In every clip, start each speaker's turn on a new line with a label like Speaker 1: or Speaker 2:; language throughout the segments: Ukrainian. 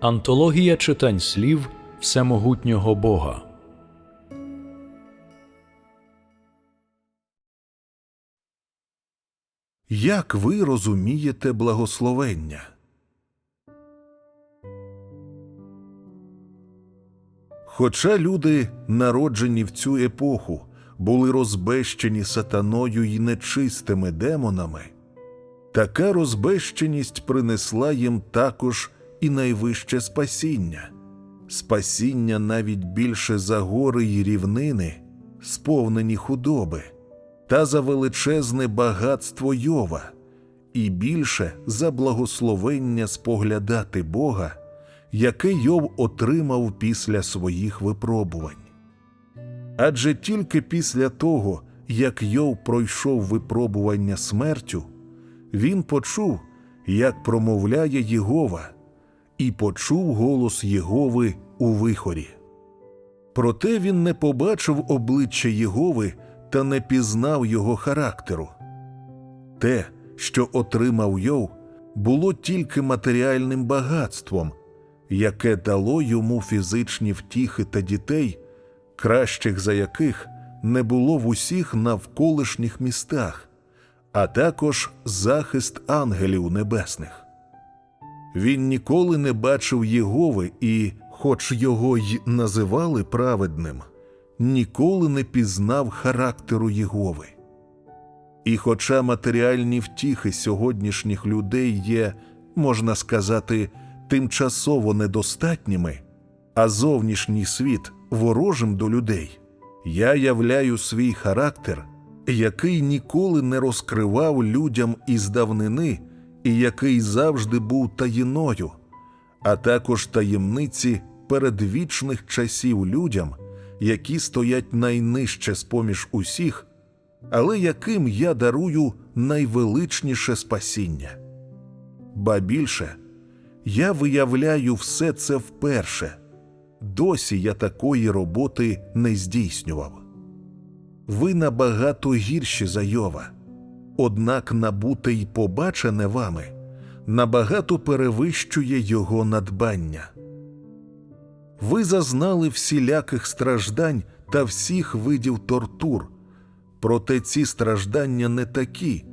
Speaker 1: Антологія читань слів Всемогутнього Бога.
Speaker 2: Як ви розумієте благословення? Хоча люди, народжені в цю епоху, були розбещені сатаною й нечистими демонами, така розбещеність принесла їм також і найвище спасіння, спасіння навіть більше за гори й рівнини, сповнені худоби, та за величезне багатство Йова, і більше за благословення споглядати Бога, яке Йов отримав після своїх випробувань. Адже тільки після того, як Йов пройшов випробування смертю, він почув, як промовляє Єгова, і почув голос Єгови у вихорі. Проте він не побачив обличчя Єгови та не пізнав його характеру. Те, що отримав Йов, було тільки матеріальним багатством, яке дало йому фізичні втіхи та дітей, кращих за яких не було в усіх навколишніх містах, а також захист ангелів небесних. Він ніколи не бачив Єгови і, хоч його й називали праведним, ніколи не пізнав характеру Єгови. І хоча матеріальні втіхи сьогоднішніх людей є, можна сказати, тимчасово недостатніми, а зовнішній світ ворожим до людей, я являю свій характер, який ніколи не розкривав людям із давнини і який завжди був таїною, а також таємниці передвічних часів людям, які стоять найнижче з поміж усіх, але яким я дарую найвеличніше спасіння. Ба більше, я виявляю все це вперше. Досі я такої роботи не здійснював. Ви набагато гірші за Йова, однак набуте й побачене вами набагато перевищує його надбання. Ви зазнали всіляких страждань та всіх видів тортур, проте ці страждання не такі,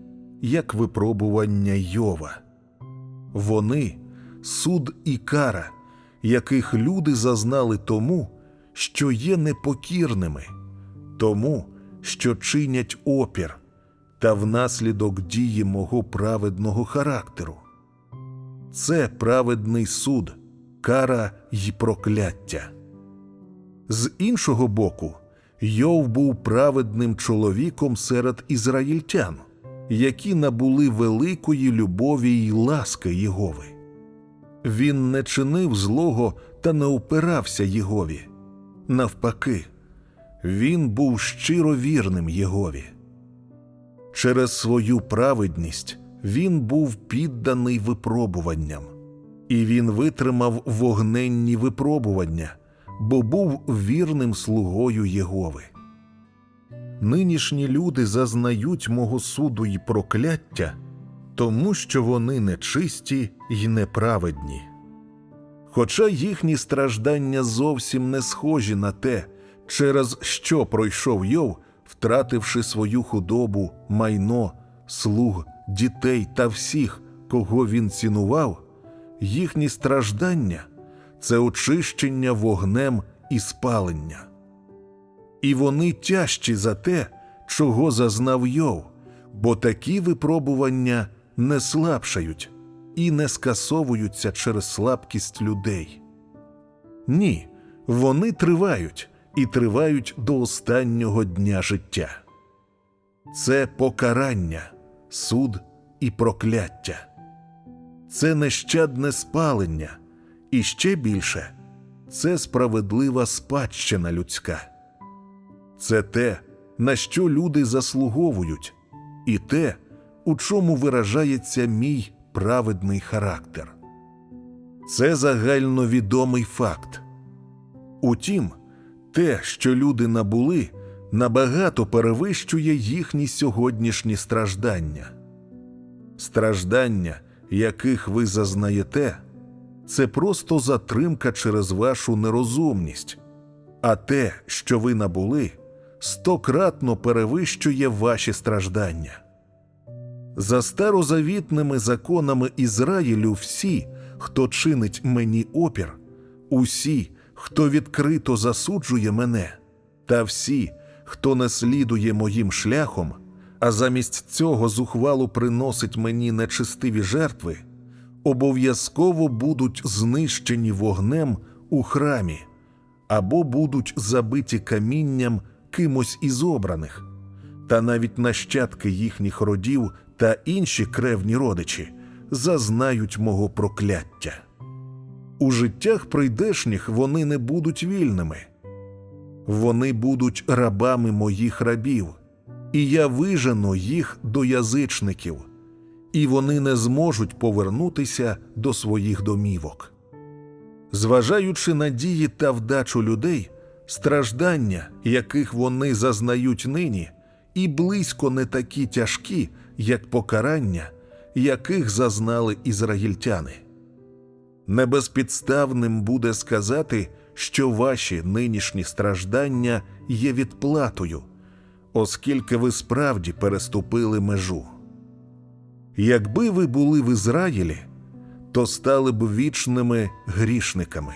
Speaker 2: як випробування Йова. Вони суд і кара, яких люди зазнали тому, що є непокірними, тому, що чинять опір, та внаслідок дії мого праведного характеру. Це праведний суд, кара й прокляття. З іншого боку, Йов був праведним чоловіком серед ізраїльтян, які набули великої любові й ласки Єгови. Він не чинив злого та не упирався Єгові. Навпаки, він був щиро вірним Єгові. Через свою праведність він був підданий випробуванням, і він витримав вогненні випробування, бо був вірним слугою Єгови. Нинішні люди зазнають мого суду й прокляття, тому що вони нечисті й неправедні. Хоча їхні страждання зовсім не схожі на те, через що пройшов Йов, втративши свою худобу, майно, слуг, дітей та всіх, кого він цінував, їхні страждання це очищення вогнем і спалення. І вони тяжчі за те, чого зазнав Йов, бо такі випробування не слабшають і не скасовуються через слабкість людей. Ні, вони тривають і тривають до останнього дня життя. Це покарання, суд і прокляття. Це нещадне спалення, і ще більше це справедлива спадщина людська. Це те, на що люди заслуговують, і те, у чому виражається мій праведний характер. Це загальновідомий факт. Утім, те, що люди набули, набагато перевищує їхні сьогоднішні страждання. Страждання, яких ви зазнаєте, це просто затримка через вашу нерозумність, а те, що ви набули, стократно перевищує ваші страждання. За старозавітними законами Ізраїлю всі, хто чинить мені опір, усі, хто відкрито засуджує мене, та всі, хто не слідує моїм шляхом, а замість цього зухвало приносить мені нечистиві жертви, обов'язково будуть знищені вогнем у храмі або будуть забиті камінням кимось із обраних, та навіть нащадки їхніх родів та інші кревні родичі зазнають мого прокляття. У життях прийдешніх вони не будуть вільними, вони будуть рабами моїх рабів, і я вижену їх до язичників, і вони не зможуть повернутися до своїх домівок. Зважаючи на дії та вдачу людей, страждання, яких вони зазнають нині, і близько не такі тяжкі, як покарання, яких зазнали ізраїльтяни. Небезпідставним буде сказати, що ваші нинішні страждання є відплатою, оскільки ви справді переступили межу. Якби ви були в Ізраїлі, то стали б вічними грішниками,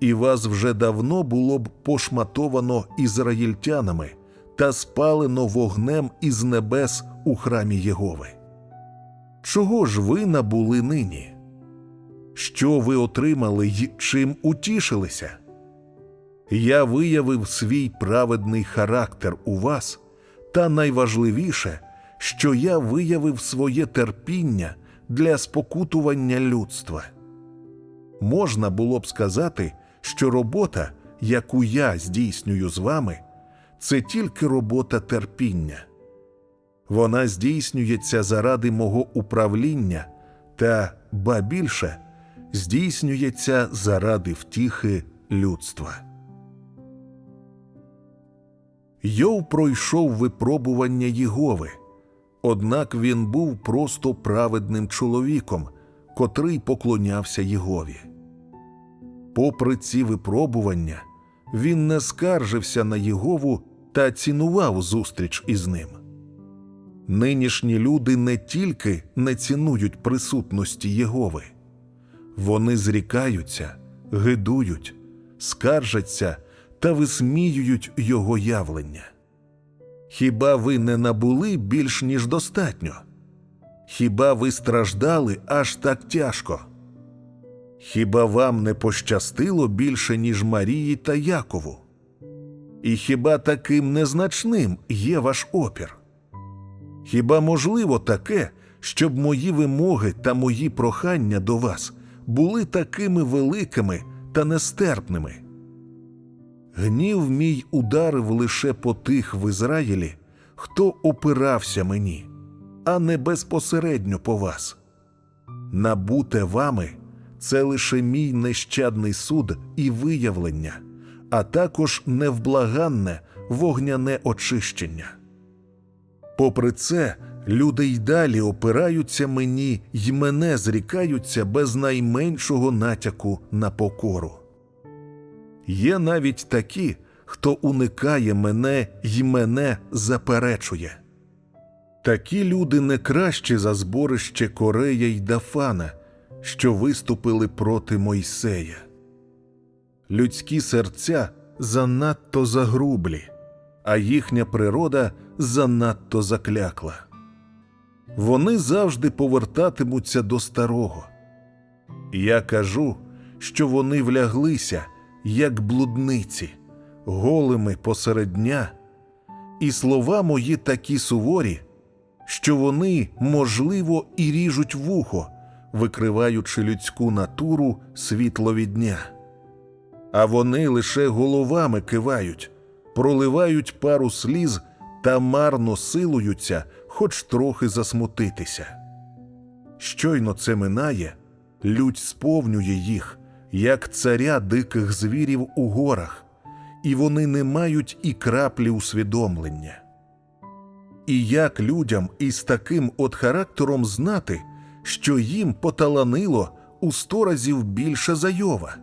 Speaker 2: і вас вже давно було б пошматовано ізраїльтянами та спалено вогнем із небес у храмі Єгови. Чого ж ви набули нині? Що ви отримали й чим утішилися? Я виявив свій праведний характер у вас, та найважливіше, що я виявив своє терпіння для спокутування людства. Можна було б сказати, що робота, яку я здійснюю з вами, це тільки робота терпіння. Вона здійснюється заради мого управління та, ба більше, здійснюється заради втіхи людства. Йов пройшов випробування Єгови, однак він був просто праведним чоловіком, котрий поклонявся Єгові. Попри ці випробування, він не скаржився на Єгову та цінував зустріч із ним. Нинішні люди не тільки не цінують присутності Єгови, вони зрікаються, гидують, скаржаться та висміюють його явлення. Хіба ви не набули більш ніж достатньо? Хіба ви страждали аж так тяжко? Хіба вам не пощастило більше, ніж Марії та Якову? І хіба таким незначним є ваш опір? Хіба можливо таке, щоб мої вимоги та мої прохання до вас були такими великими та нестерпними? Гнів мій ударив лише по тих в Ізраїлі, хто опирався мені, а не безпосередньо по вас. Набуте вами це лише мій нещадний суд і виявлення, а також невблаганне вогняне очищення. Попри це, люди й далі опираються мені й мене зрікаються без найменшого натяку на покору. Є навіть такі, хто уникає мене й мене заперечує. Такі люди не кращі за зборище Корея й Дафана, що виступили проти Мойсея. Людські серця занадто загрублі, а їхня природа занадто заклякла. Вони завжди повертатимуться до старого. Я кажу, що вони вляглися, як блудниці, голими посеред дня, і слова мої такі суворі, що вони, можливо, і ріжуть вухо, викриваючи людську натуру світлові дня. А вони лише головами кивають, проливають пару сліз та марно силуються, хоч трохи засмутитися. Щойно це минає, лють сповнює їх, як царя диких звірів у горах, і вони не мають і краплі усвідомлення. І як людям із таким от характером знати, що їм поталанило у сто разів більша зайова.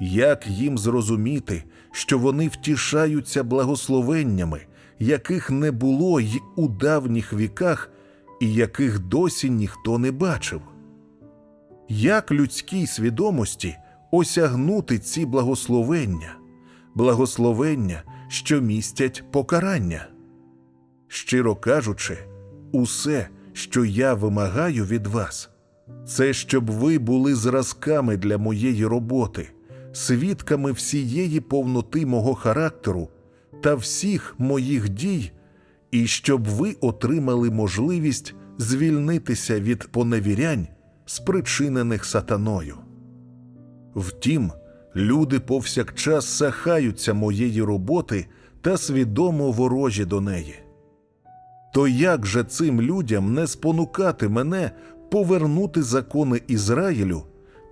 Speaker 2: Як їм зрозуміти, що вони втішаються благословеннями, яких не було й у давніх віках, і яких досі ніхто не бачив? Як людській свідомості осягнути ці благословення, благословення, що містять покарання? Щиро кажучи, усе, що я вимагаю від вас, це щоб ви були зразками для моєї роботи, свідками всієї повноти мого характеру та всіх моїх дій, і щоб ви отримали можливість звільнитися від поневірянь, спричинених сатаною. Втім, люди повсякчас сахаються моєї роботи та свідомо ворожі до неї. То як же цим людям не спонукати мене повернути закони Ізраїлю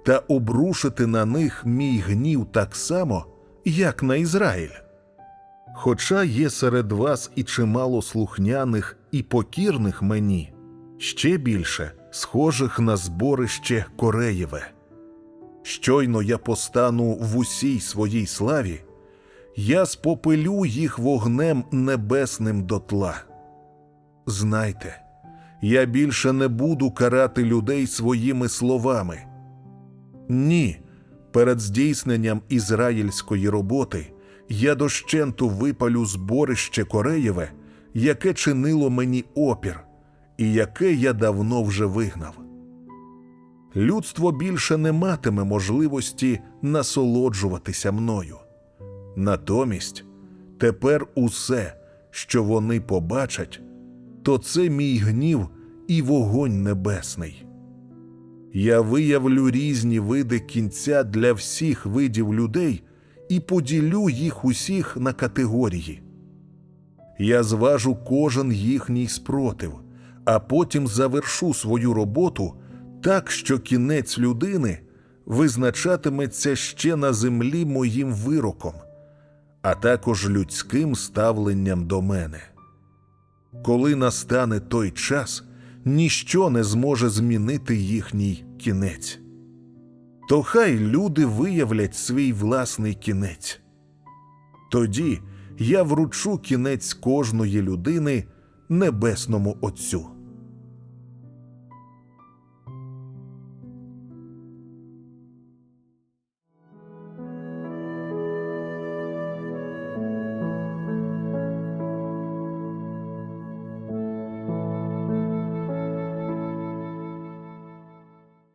Speaker 2: та обрушити на них мій гнів так само, як на Ізраїль? Хоча є серед вас і чимало слухняних і покірних мені, ще більше схожих на зборище Кореєве. Щойно я постану в усій своїй славі, я спопелю їх вогнем небесним дотла. Знайте, я більше не буду карати людей своїми словами. Ні, перед здійсненням ізраїльської роботи я дощенту випалю зборище Кореєве, яке чинило мені опір, і яке я давно вже вигнав. Людство більше не матиме можливості насолоджуватися мною. Натомість тепер усе, що вони побачать, то це мій гнів і вогонь небесний. Я виявлю різні види кінця для всіх видів людей і поділю їх усіх на категорії. Я зважу кожен їхній спротив, а потім завершу свою роботу так, що кінець людини визначатиметься ще на землі моїм вироком, а також людським ставленням до мене. Коли настане той час, ніщо не зможе змінити їхній кінець. То хай люди виявлять свій власний кінець. Тоді я вручу кінець кожної людини небесному Отцю.